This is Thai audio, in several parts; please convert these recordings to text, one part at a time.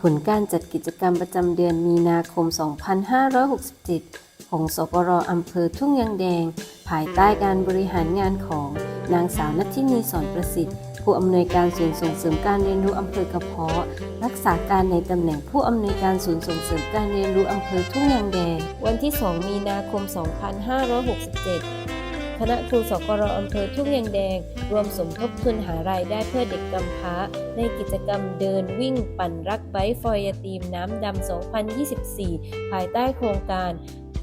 ผลการจัดกิจกรรมประจำเดือนมีนาคม 2567 ของสปรอำเภอทุ่งยางแดง ภายใต้การบริหารงานของนางสาวนัทินีสอนประสิทธิ์ ผู้อำนวยการศูนย์ส่งเสริมการเรียนรู้อำเภอกระเพาะ รักษาการในตำแหน่งผู้อำนวยการศูนย์ส่งเสริมการเรียนรู้อำเภอทุ่งยางแดง วันที่ 2 มีนาคม 2567 คณะครูสกรอำเภอทุ่งยางแดง รวมสมทบทุนหารายได้เพื่อเด็กกำพร้า ในกิจกรรมเดินวิ่งปั่นรักไบค์ฟอยตีมน้ำดำ 2024 ภายใต้โครงการ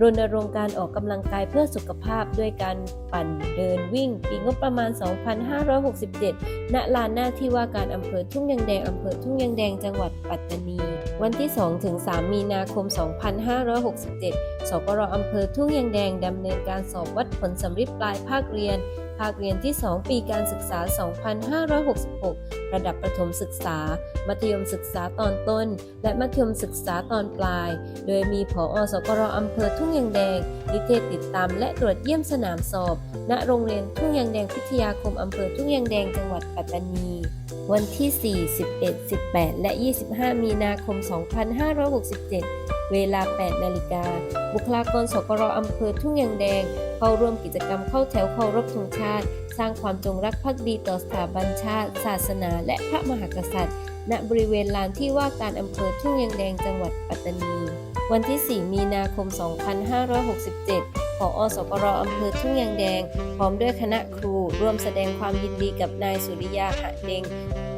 รณรงค์การออกกำลังกายเพื่อสุขภาพด้วยการปั่นเดินวิ่ง ปีงบประมาณ 2567 ณ ลานหน้าที่ว่าการอำเภอทุ่งยางแดงอำเภอทุ่งยางแดงจังหวัดปัตตานี วันที่2ถึง3มีนาคม 2567 สปรอำเภอทุ่งยางแดงดำเนินการสอบวัดผลสำริดปลายภาคเรียน ภาคเรียนที่ 2 ปีการศึกษา 2566 ระดับประถมศึกษา มัธยมศึกษาตอนต้น และมัธยมศึกษาตอนปลาย โดยมีผอสปรอำเภอทุ่งยางแดง นิเทศติดตามและตรวจเยี่ยมสนามสอบ ณโรงเรียนทุ่งยางแดงพิทยาคมอำเภอทุ่งยางแดงจังหวัดปัตตานี วันที่ 4 11 18 และ 25 มีนาคม 2567 เวลา 8 นาฬิกา บุคลากรสกรอำเภอทุ่งยางแดง เข้าร่วมกิจกรรมเข้าแถวเคารพธงชาติ ร้างความจงรักภักดีต่อสถาบันชาติ ศาสนา และพระมหากษัตริย์ ณบริเวณลานที่ว่าการอำเภอทุ่งยางแดงจังหวัดปัตตานี วันที่ 4 มีนาคม 2567ผอสกรอำเภอทุ่งยางแดง พร้อมด้วยคณะครู ร่วมแสดงความยินดีกับนายสุริยาหะเดง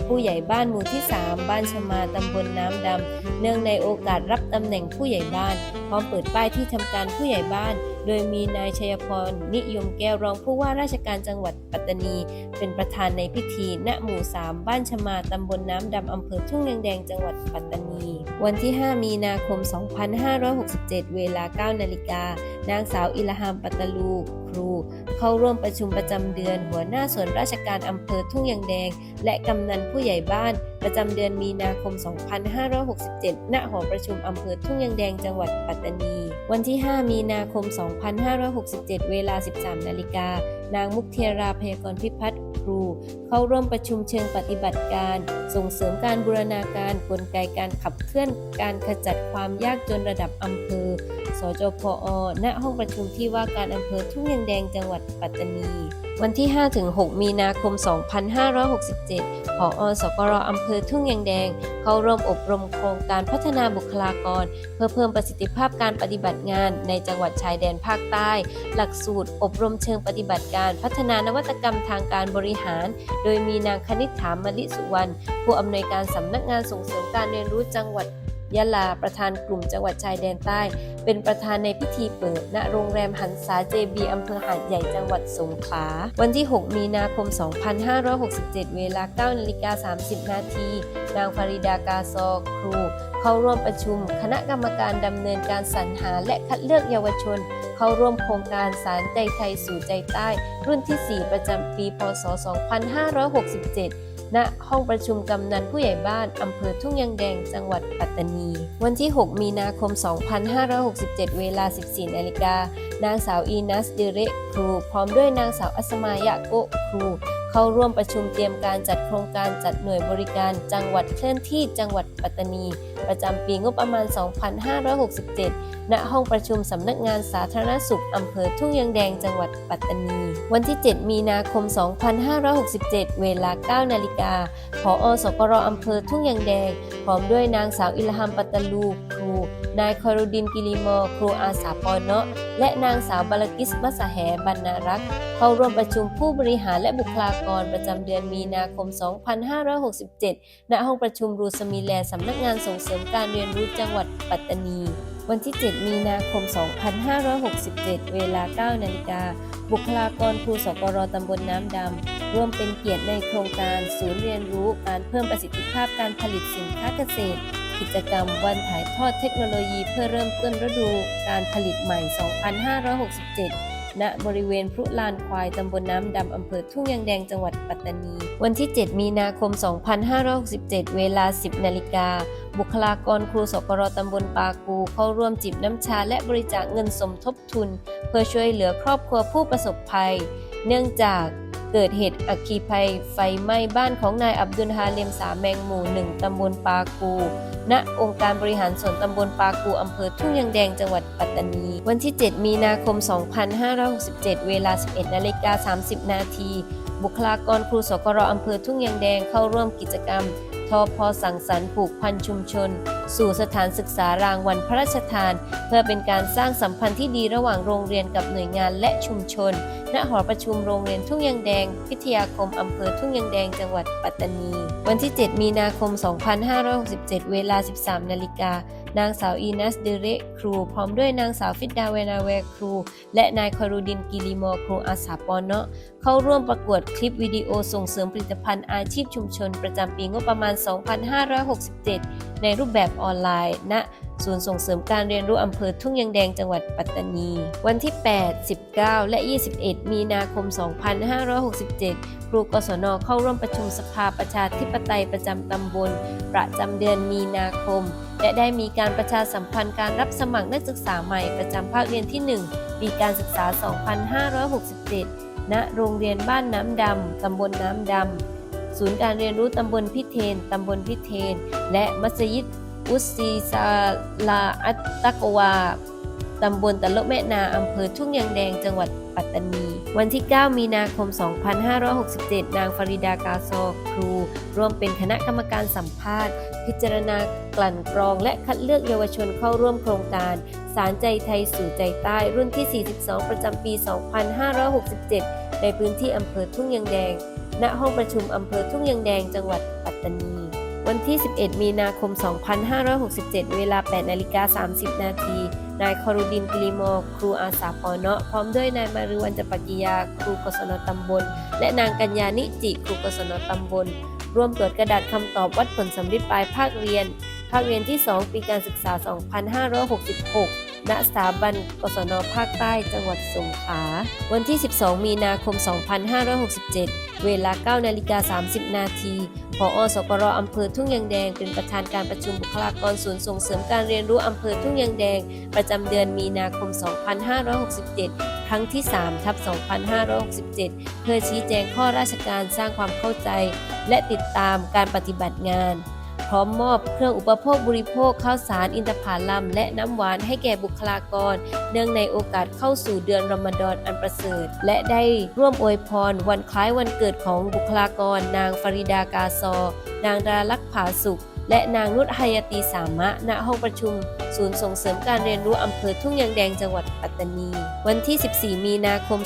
ผู้ใหญ่บ้านหมู่ที่ 3 บ้านชมาตำบลน้ำดำ เนื่องในโอกาสรับตำแหน่งผู้ใหญ่บ้าน พร้อมเปิดป้ายที่ทำการผู้ใหญ่บ้าน โดยมีนายชัยพร นิยมแก้วรองผู้ว่าราชการจังหวัดปัตตานี เป็นประธานในพิธี ณ หมู่ 3 บ้านชมาตำบลน้ำดำอำเภอทุ่งแดง จังหวัดปัตตานี วันที่ 5 มีนาคม 2567 เวลา 9 นาฬิกา นางสาวอิลหามปัตตลู รู เข้าร่วมประชุมประจำเดือน หัวหน้าส่วนราชการอำเภอทุ่งยางแดง และกำนันผู้ใหญ่บ้าน ประจำเดือนมีนาคม 2567 ณ หอประชุมอำเภอทุ่งยางแดงจังหวัดปัตตานี วันที่ 5 มีนาคม 2567 เวลา 13 นาฬิกา นางมุกเทียราพยากรพิพัฒน์ครูเข้าร่วมประชุมเชิงปฏิบัติการ ส่งเสริมการบูรณาการกลไกการขับเคลื่อนการขจัดความยากจนระดับอำเภอ สจพอณห้องประชุมที่ว่าการอำเภอทุ่งยางแดงจังหวัดปัตตานี วันที่ 5-6 มีนาคม 2567ผอสกรอำเภอทุ่งยางแดง เข้าร่วมอบรมโครงการพัฒนาบุคลากร เพื่อเพิ่มประสิทธิภาพการปฏิบัติงานในจังหวัดชายแดนภาคใต้ หลักสูตร อบรมเชิงปฏิบัติการ พัฒนานวัตกรรมทางการบริหาร โดยมีนางคณิษฐามลิสุวรรณผู้อำนวยการสำนักงานส่งเสริมการเรียนรู้จังหวัด ยะลาประธานกลุ่มจังหวัดชายแดนใต้ เป็นประธานในพิธีเปิด ณโรงแรมหันษาเจบีอำเภอหาดใหญ่จังหวัดสงขลาวันที่ 6 มีนาคม 2567 เวลา9นาฬิกา30 นาที นางฟาริดากาซอครู เข้าร่วมประชุม คณะกรรมการดำเนินการสรรหาและคัดเลือกเยาวชน เข้าร่วมโครงการสารใจไทยสู่ใจใต้ รุ่นที่ 4 ประจำปี พศ 2567 ณห้องประชุมกำนันผู้ใหญ่บ้านอำเภอทุ่งยางแดง จังหวัดปัตตานี วันที่ 6 มีนาคม 2567 เวลา 14 นาฬิกา นางสาวอีนัสเดเรครู พร้อมด้วยนางสาวอัสมายะโกครู เข้าร่วมประชุมเตรียมการจัดโครงการจัดหน่วยบริการ จังหวัดเคลื่อนที่จังหวัดปัตตานี ประจำปีงบประมาณ 2567 ณ ห้องประชุมสำนักงานสาธารณสุขอำเภอทุ่งยางแดงจังหวัดปัตตานี วันที่ 7 มีนาคม 2567 เวลา 9 นาฬิกาผอสกรอำเภอทุ่งยางแดง พร้อมด้วยนางสาวอิลฮัมปัตตลูครู นายคอรุดินกิริมอครูอาสาปอเนาะ และนางสาวบาลกิสมัสแหบรรณารักษ์เข้าร่วมประชุมผู้บริหารและบุคลากรประจำเดือนมีนาคม 2567 ณ ห้องประชุมรูสมีแลสำนักงานส่งเสริมริมการเรียนรู้จังหวัดปัตตานี วันที่ 7 มีนาคม 2567 เวลา 9 นาฬิกา บุคลากรครูสกรตำบลน้ำดำ ร่วมเป็นเกียรติในโครงการศูนย์เรียนรู้การเพิ่มประสิทธิภาพการผลิตสินค้าเกษตร กิจกรรมวันถ่ายทอดเทคโนโลยีเพื่อเริ่มต้นฤดูการผลิตใหม่ 2567 ณบริเวณพรุลานควายตำบลน้ำดำอำเภอทุ่งยางแดงจังหวัดปัตตานี วันที่ 7 มีนาคม 2567 เวลา 10 นาฬิกา บุคลากรครูสกรตำบลปากูเข้าร่วมจิบน้ำชาและบริจาคเงินสมทบทุน เพื่อช่วยเหลือครอบครัวผู้ประสบภัย เนื่องจาก เกิดเหตุอัคคีภัยไฟไหม้บ้านของนายอับดุลฮาเลมสาแมงหมู่หนึ่งตำบลปากูณองค์การบริหารส่วนตำบลปากูอำเภอทุ่งยางแดงจังหวัดปัตตานี วันที่ 7 มีนาคม 2567 เวลา 11 นาฬิกา 30 นาที บุคลากรครูสกรอำเภอทุ่งยางแดงเข้าร่วมกิจกรรมทอพอสังสรรค์ผูกพันชุมชน สู่สถานศึกษารางวัลพระราชทาน เพื่อเป็นการสร้างสัมพันธ์ที่ดีระหว่างโรงเรียนกับหน่วยงานและชุมชน ณหอประชุมโรงเรียนทุ่งยางแดง พิทยาคมอำเภอทุ่งยางแดงจังหวัดปัตตานี วันที่ 7 มีนาคม 2567 เวลา 13 นาฬิกา นางสาวอีนัสเดเรครู พร้อมด้วยนางสาวฟิดดาเวนาแวครู และนายคารูดินกิลิมอครูอาสาปอนเนาะเข้าร่วมประกวดคลิปวิดีโอส่งเสริมผลิตภัณฑ์อาชีพชุมชน ประจำปีงบประมาณ 2567 ในรูปแบบออนไลน์ณ ศูนย์ส่งเสริมการเรียนรู้อำเภอทุ่งยางแดงจังหวัดปัตตานี วันที่ 8 19 และ 21 มีนาคม 2567 ครูกศนเข้าร่วมประชุมสภาประชาธิปไตยประจำตำบล ประจำเดือนมีนาคม และได้มีการประชาสัมพันธ์การรับสมัครนักศึกษาใหม่ประจำภาคเรียนที่ 1 ปีการศึกษา 2567 ณ โรงเรียนบ้านน้ำดำ ตำบลน้ำดำศูนย์การเรียนรู้ตำบลพิเทน ตำบลพิเทน และมัสยิด อุสซีซาลาอัตตะกวาตำบลตะโลกแม่นาอำเภอทุ่งยางแดงจังหวัดปัตตานี วันที่ 9 มีนาคม 2567 นางฟาริดากาซอครู ร่วมเป็นคณะกรรมการสัมภาษณ์ พิจารณากลั่นกรองและคัดเลือกเยาวชนเข้าร่วมโครงการ สารใจไทยสู่ใจใต้รุ่นที่ 42 ประจำปี 2567 ในพื้นที่อำเภอทุ่งยางแดง ณ ห้องประชุมอำเภอทุ่งยางแดงจังหวัดปัตตานี วันที่ 11 มีนาคม 2567 เวลา 8 นาฬิกา 30 นาที นายคอรุดินกิลิโมอ ครูอาสาปอเนาะ พร้อมด้วยนายมารุวันจปกิยา ครูกศนตำบล และนางกัญญานิจิ ครูกศนตำบล ร่วมตรวจกระดาษคำตอบวัดผลสำลิดปลายภาคเรียน ภาคเรียนที่ 2 ปีการศึกษา 2566 ณสถาบันกศนภาคใต้จังหวัดสงขลาวันที่ 12 มีนาคม 2567 เวลา 9 นาฬิกา 30 นาทีผอสกรอำเภอทุ่งยางแดง เป็นประธานการประชุมบุคลากรศูนย์ส่งเสริมการเรียนรู้อำเภอทุ่งยางแดง ประจำเดือนมีนาคม 2567 ครั้งที่ 3 ทับ 2567 เพื่อชี้แจงข้อราชการสร้างความเข้าใจ และติดตามการปฏิบัติงาน ร้อมมอบเครื่องอุปโภคบริโภคข้าวสารอินทผลัมและน้ำหวานให้แก่บุคลากร เนื่องในโอกาสเข้าสู่เดือนรอมฎอนอันประเสริฐ และได้ร่วมอวยพร วันคล้ายวันเกิดของบุคลากร นางฟริดากาซอ นางดารักผาสุข และนางนุชไฮยาตีสามะ ณ ห้องประชุม ศูนย์ส่งเสริมการเรียนรู้อำเภอทุ่งยางแดงจังหวัดปัตตานี วันที่ 14 มีนาคม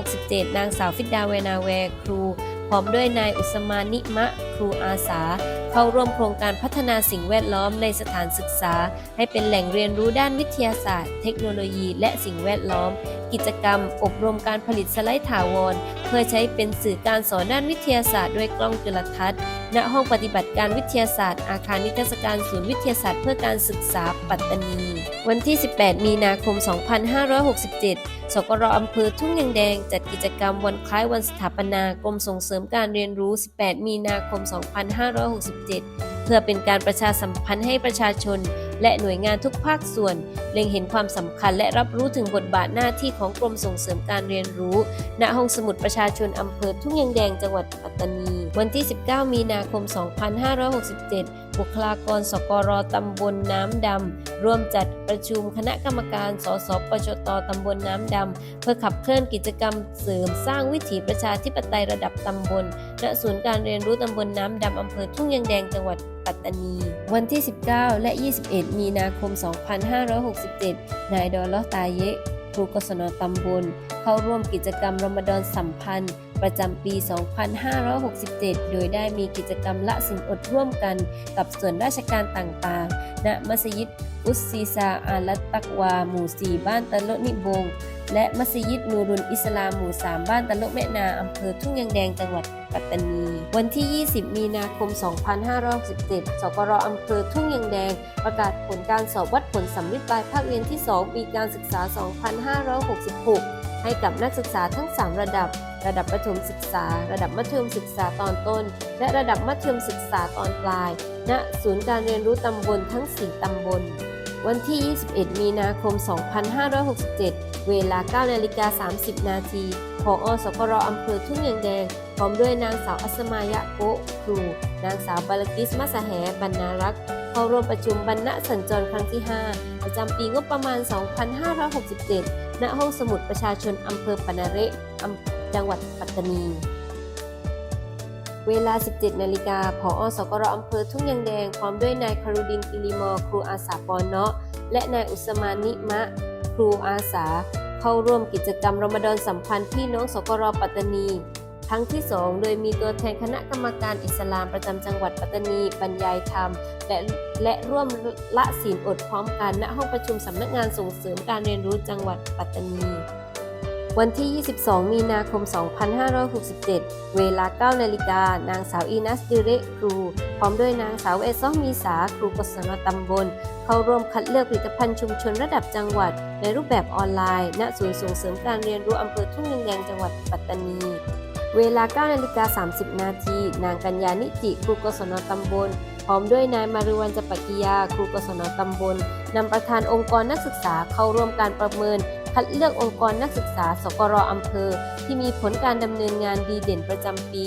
2567 นางสาวฟิดดาเวนาแวร์ครู พร้อมด้วยนายอุสมานิมะ ครูอาสา เข้าร่วมโครงการพัฒนาสิ่งแวดล้อมในสถานศึกษา ให้เป็นแหล่งเรียนรู้ด้านวิทยาศาสตร์ เทคโนโลยี และสิ่งแวดล้อม กิจกรรม อบรมการผลิตสไลด์ถาวร เพื่อใช้เป็นสื่อการสอนด้านวิทยาศาสตร์ด้วยกล้องจุลทรรศน์ ณห้องปฏิบัติการวิทยาศาสตร์ อาคารนิทรรศการศูนย์วิทยาศาสตร์เพื่อการศึกษาปัตตานี วันที่ 18 มีนาคม 2567 สกรอำเภอทุ่งยางแดง จัดกิจกรรมวันคล้ายวันสถาปนากรมส่งเสริมการเรียนรู้ 18 มีนาคม 2567 เพื่อเป็นการประชาสัมพันธ์ให้ประชาชน และหน่วยงานทุกภาคส่วน เล็งเห็นความสำคัญและรับรู้ถึงบทบาทหน้าที่ของกรมส่งเสริมการเรียนรู้ ณ ห้องสมุดประชาชนอำเภอทุ่งยางแดงจังหวัดปัตตานี วันที่ 19 มีนาคม 2567 บุคลากรสกรตำบลน้ำดำร่วมจัดประชุมคณะกรรมการ สสปชตตำบลน้ำดำเพื่อขับเคลื่อนกิจกรรมเสริมสร้างวิถีประชาธิปไตยระดับตำบลณศูนย์การเรียนรู้ตำบลน้ำดำอำเภอทุ่งยางแดงจังหวัดปัตตานีวันที่ 19 และ 21 มีนาคม 2567 นายดอลลอตาเยะครูกศนตำบล เข้าร่วมกิจกรรมรมฎอนสัมพันธ์ ประจำปี 2567 โดยได้มีกิจกรรมละสินอดร่วมกันกับส่วนราชการต่างๆ ณ มัสยิดอุสซีซาอาลัตตักวา หมู่ 4 บ้านตะโลนิบง และมัสยิดนูรุนอิสลามหมู่ 3 บ้านตะโลแม่นา อำเภอทุ่งยางแดง จังหวัดปัตตานี วันที่ 20 มีนาคม 2567สกรอำเภอทุ่งยางแดง ประกาศผลการสอบวัดผลสำลิดปลายภาคเรียนที่ 2 ปีการศึกษา 2566 ให้กับนักศึกษาทั้ง 3 ระดับ ระดับประถมศึกษา ระดับมัธยมศึกษาตอนต้น และระดับมัธยมศึกษาตอนปลาย ณ ศูนย์การเรียนรู้ตำบลทั้ง 4 ตำบล วันที่ 21 มีนาคม 2567 เวลา 9 นาฬิกา 30 นาทีผอสกรอำเภอทุ่งยางแดง พร้อมด้วยนางสาวอัสมายะโกครู นางสาวบาลกิสมัสแหบรรณารักษ์เข้าร่วมประชุมบรรณสัญจรครั้งที่ 5 ประจำปีงบประมาณ 2567 ณ ห้องสมุดประชาชนอำเภอปนาเรอำ จังหวัดปัตตานี เวลา 17 นาฬิกาผอสกรอำเภอทุ่งยางแดง พร้อมด้วยนายคารุดินกิริมอ ครูอาสาปอนเนาะ และนายอุสมานิมะ ครูอาสา เข้าร่วมกิจกรรมรมฎอนสัมพันธ์พี่น้องสกรปัตตานีครั้งที่ 2 โดยมีตัวแทนคณะกรรมการอิสลามประจำจังหวัดปัตตานี บรรยายธรรม และและร่วมละศีลอดพร้อมกันณห้องประชุมสำนักงานส่งเสริมการเรียนรู้จังหวัดปัตตานี วันที่ 22 มีนาคม 2567 เวลา 9 นาฬิกา นางสาวอีนัสดิเรกครู พร้อมด้วยนางสาวเอซอมีสา ครูกศนตำบล เข้าร่วมคัดเลือกผลิตภัณฑ์ชุมชนระดับจังหวัด ในรูปแบบออนไลน์ ณ ศูนย์ส่งเสริมการเรียนรู้อำเภอทุ่งยางแดงจังหวัดปัตตานี เวลา 9 นาฬิกา 30 นาที นางกัญญานิจิ ครูกศนตำบลพร้อมด้วยนายมารุวันจปกิยา ครูกศนตำบลนำประธานองค์กรนักศึกษาเข้าร่วมการประเมิน คัดเลือกองค์กรนักศึกษา สกรอำเภอ ที่มีผลการดำเนินงานดีเด่นประจำปี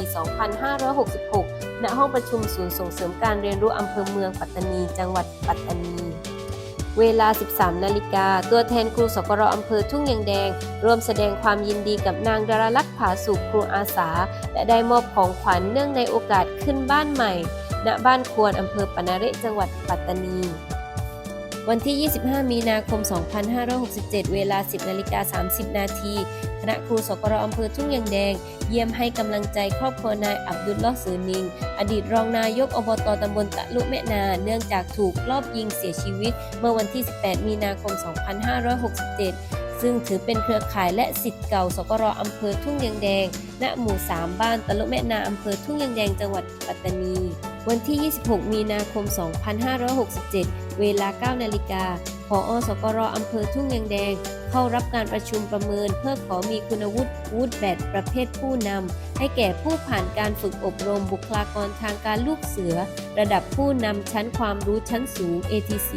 2566 ณ ห้องประชุมศูนย์ส่งเสริมการเรียนรู้อำเภอเมืองปัตตานี จังหวัดปัตตานี เวลา 13 นาฬิกา ตัวแทนครูสกรอำเภอทุ่งยางแดง ร่วมแสดงความยินดีกับนางดาราลักษ์ผาสุขครูอาสา และได้มอบของขวัญเนื่องในโอกาสขึ้นบ้านใหม่ ณ บ้านควรอำเภอปนาเรจังหวัดปัตตานี วันที่ 25 มีนาคม 2567 เวลา 10นาฬิกา30 นาที คณะครูสกรอำเภอทุ่งยางแดง เยี่ยมให้กำลังใจครอบครัวนายอับดุลลอฮ์ซือนิง อดีตรองนายกอบตตำบลตะลุแม่นา เนื่องจากถูกลอบยิงเสียชีวิต เมื่อวันที่ 18 มีนาคม 2567ซึ่งถือเป็นเครือข่ายและสิทธิ์เก่า สกรอำเภอทุ่งยางแดง ณ หมู่ 3 บ้านตะลุแม่นาอำเภอทุ่งยางแดง จังหวัดปัตตานี วันที่ 26 มีนาคม 2567 เวลา 9 นาฬิกาผออสกรอำเภอทุ่งยางแดง เข้ารับการประชุมประเมิน เพื่อขอมีคุณวุฒิวูดแบตประเภทผู้นำ ให้แก่ผู้ผ่านการฝึกอบรมบุคลากรทางการลูกเสือ ระดับผู้นำชั้นความรู้ชั้นสูง ATC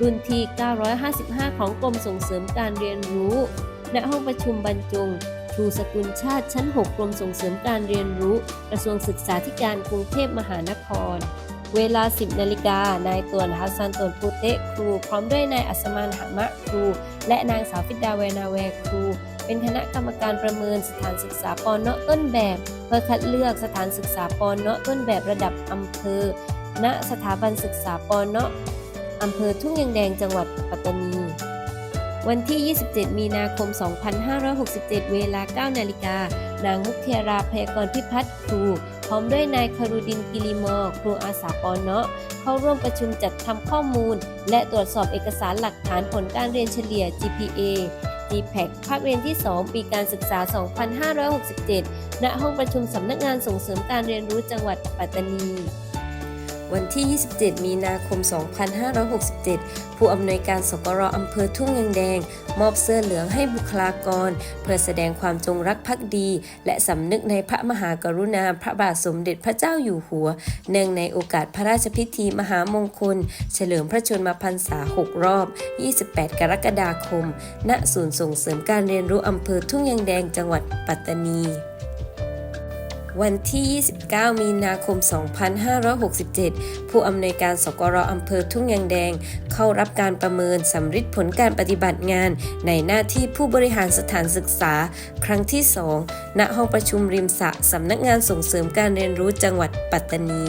รุ่นที่ 955 ของกรมส่งเสริมการเรียนรู้ ณห้องประชุมบรรจง ชูสกุลชาติชั้น 6 กรมส่งเสริมการเรียนรู้ กระทรวงศึกษาธิการกรุงเทพมหานคร เวลา 10 นาฬิกา นายตวนฮัสซันตวนปูเตะครู พร้อมด้วยนายอัสมานหามะครู และนางสาวฟิดาเวนาแวครู เป็นคณะกรรมการประเมินสถานศึกษาปอนเนาะต้นแบบ เพื่อคัดเลือกสถานศึกษาปอนเนาะต้นแบบระดับอำเภอ ณ สถาบันศึกษาปอนเนาะอำเภอทุ่งยางแดงจังหวัดปัตตานี วันที่ 27 มีนาคม 2567 เวลา 9 นาฬิกา นางมุกเทราพยากรพิพัฒน์ครู พร้อมด้วยนายคารุดินกิริมอครูอาสาปอนเนาะ เข้าร่วมประชุมจัดทำข้อมูล และตรวจสอบเอกสารหลักฐานผลการเรียนเฉลี่ย GPA GPAC ภาคเรียนที่ 2 ปีการศึกษา 2567 ณ ห้องประชุมสำนักงานส่งเสริมการเรียนรู้จังหวัดปัตตานี วันที่ 27 มีนาคม 2567 ผู้อำนวยการสกรอำเภอทุ่งยางแดง มอบเสื้อเหลืองให้บุคลากร เพื่อแสดงความจงรักภักดี และสำนึกในพระมหากรุณาพระบาทสมเด็จพระเจ้าอยู่หัว เนื่องในโอกาสพระราชพิธีมหามงคล เฉลิมพระชนมพรรษา 6 รอบ 28 กรกฎาคม ณ ศูนย์ส่งเสริมการเรียนรู้อำเภอทุ่งยางแดงจังหวัดปัตตานี วันที่ 29 มีนาคม 2567 ผู้อำนวยการสกรอำเภอทุ่งยางแดง เข้ารับการประเมินสำฤทธิ์ผลการปฏิบัติงาน ในหน้าที่ผู้บริหารสถานศึกษา ครั้งที่ 2 ณ ห้องประชุมริมสะสำนักงานส่งเสริมการเรียนรู้จังหวัดปัตตานี